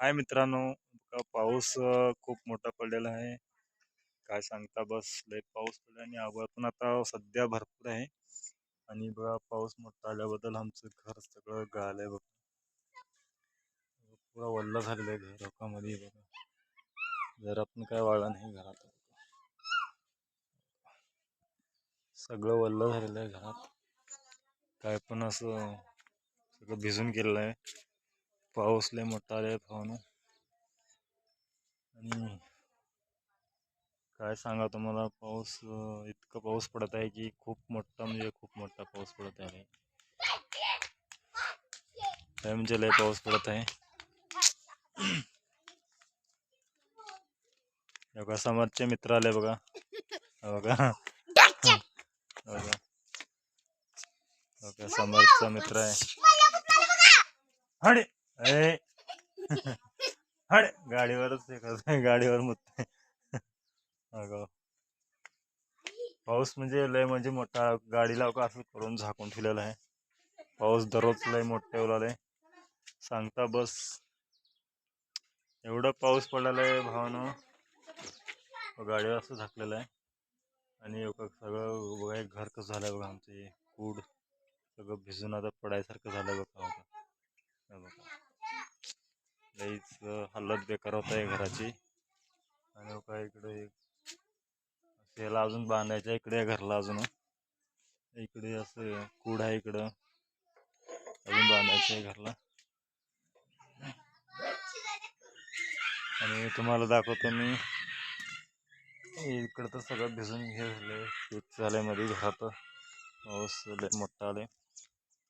हाय मित्रांनो पाऊस खूप मोठा पडलेला आहे. काय सांगता बस लय पाऊस पडला आणि आभाळ पण आता सध्या भरपूर आहे. आणि बघा पाऊस मोठा आल्याबद्दल आमचं घर सगळं गळालंय बघा. पुरा वल्ल झालेलं आहे घर लोकांमध्ये बघा. जरा पण काय वाळला नाही घरात. सगळं वल्ल झालेलं आहे घरात. काय पण असं सगळं भिजून गेलेलं आहे. पाऊस लय मोठा आलाय भावनं आणि काय सांगा तुम्हाला पाऊस इतका पाऊस पडत आहे की खूप मोठा म्हणजे खूप मोठा पाऊस पडत आहे. काय म्हणजे लय पाऊस पडत आहे? हे बघा समोरचे मित्र आले बघा. हे बघा. हे बघा. बघा समोरचा मित्र आहे. अरे. ए गाडीवरच हे गाडीवर मुततोय. अगं. पाऊस म्हणजे लय म्हणजे मोठा गाडीला का असं करून झाकून ठेवलेला आहे. पाऊस दररोज लय मोठा येऊ सांगता बस. एवढं पाऊस पडलेला आहे भावानं. गाडीवर असं झाकलेलं आहे. आणि एक सगळं बघा एक घर कसं झालं बघा आमचे कूड. सगळं भिजून आता पडायसारखं झालं बघा. लईच हालत बेकार होत आहे घराची. आणि हो काय इकडे एक त्याला अजून बांधायचं आहे इकडे घरला अजून. इकडे असं कूड आहे इकडं. अजून बांधायचं आहे घरला. आणि तुम्हाला दाखवतो मी. इकडं तर सगळं भिजून हे झालंय शेत झालंयमध्ये घरात. पाऊस लय मोठा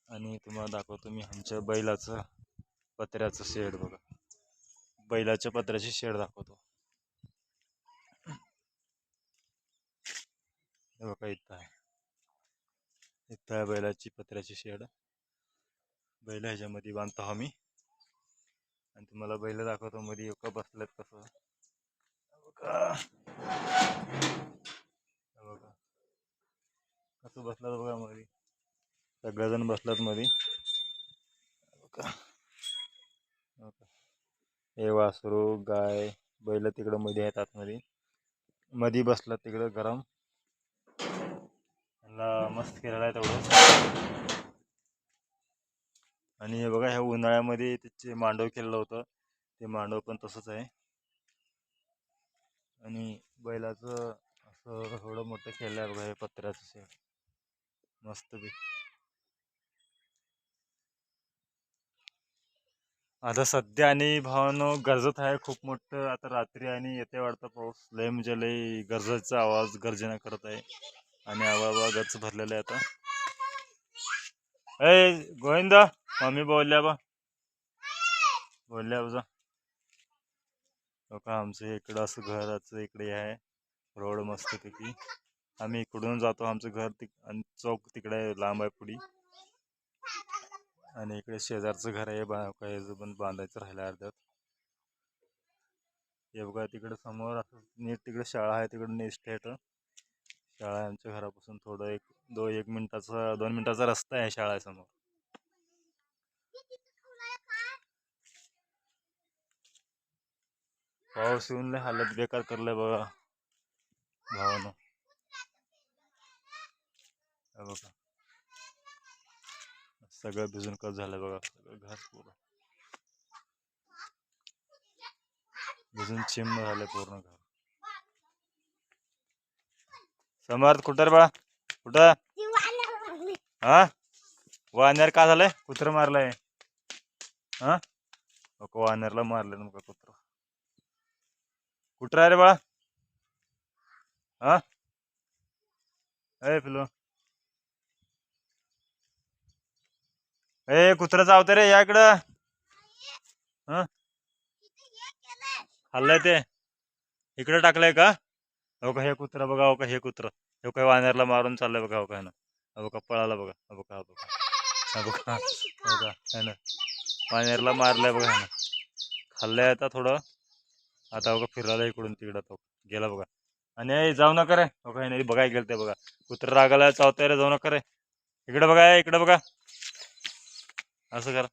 आणि तुम्हाला दाखवतो मी आमच्या बैलाचं पत्र्याचं शेड बघा. बैलाच्या पत्र्याची शेड दाखवतो. हे बघा इथं आहे. इथं आहे बैलाची पत्र्याची शेड. बैल ह्याच्यामध्ये बांधतो आम्ही. आणि तुम्हाला बैल दाखवतो मध्ये एका बसल्यात कसं. बघा. बघा. कसं बसलात बघा मध्ये. सगळेजण बसलात मध्ये. बघा. हे वासरू गाय बैल तिकडं मध्ये आहेत आतमध्ये. मध्ये बसला तिकडं गरम. त्यांना मस्त केलेला आहे तेवढं. आणि हे बघा ह्या उन्हाळ्यामध्ये त्याचे मांडव केलेलं होतं. ते मांडव पण तसंच आहे. आणि बैलाचं असं थोडं मोठं केलं आहे बघा हे पत्र्याचं शेड. मस्त बी आता सध्या आणि भावानं गरजत आहे खूप मोठं. आता रात्री आणि येते वाढतं पाऊस. लय म्हणजे लय गरजेचा आवाज गर्जना करत आहे. आणि आवाज गच भरलेला आहे आता. ए गोविंद मम्मी बोलल्या बा. बोलल्या बा का आमचं इकडं असं घराचं इकडे आहे. रोड मस्त पैकी. आम्ही इकडून जातो आमचं घर तिक आणि चौक तिकडे लांब आहे पुढी. आणि इकडे शेजारचं घर आहे बा काय पण बांधायचं राहिलं अर्ध्यात. हे बघा तिकडे समोर असं नीट तिकडे शाळा आहे तिकडे नेस्ट आहे शाळा आहे आमच्या घरापासून थोडं एक दो एक मिनिटाचा दोन मिनिटाचा रस्ता आहे शाळेसमोर पाऊस येऊन लय हालत बेकार करलाय बघा. भावानं. बघा. सगळं भिजून कस झालं बघा सगळं घास पूर्ण भिजून चिंब झालंय पूर्ण घर. समर्थ कुठं रे बाळा? कुठं? हा? वानर का झालंय? कुत्र मारलंय? हा? वानरला मारलं मग कुत्र. कुठं रे बाळा? हा? ए पिलो ए कुत्र चावतं रे या इकडं. हा? हल्लंय ते. इकडं टाकलंय का? हो का हे कुत्र बघा हो का हे कुत्र. हे काय वानेरला मारून चाललंय बघा हो का ना. हो का पळाला बघा हो बघा हो बघा हा हो का है ना. वानेरला मारलंय बघा ना. खाल्लंय आता थोडं. आता बघा फिरायला इकडून तिकडं तो. गेला बघा. आणि जाऊ नका रे. हो का नाही बघाय गेलं ते बघा. कुत्र रागाला चावतंय रे जाऊ नका रे. इकडे बघा इकडे बघा. असं करा.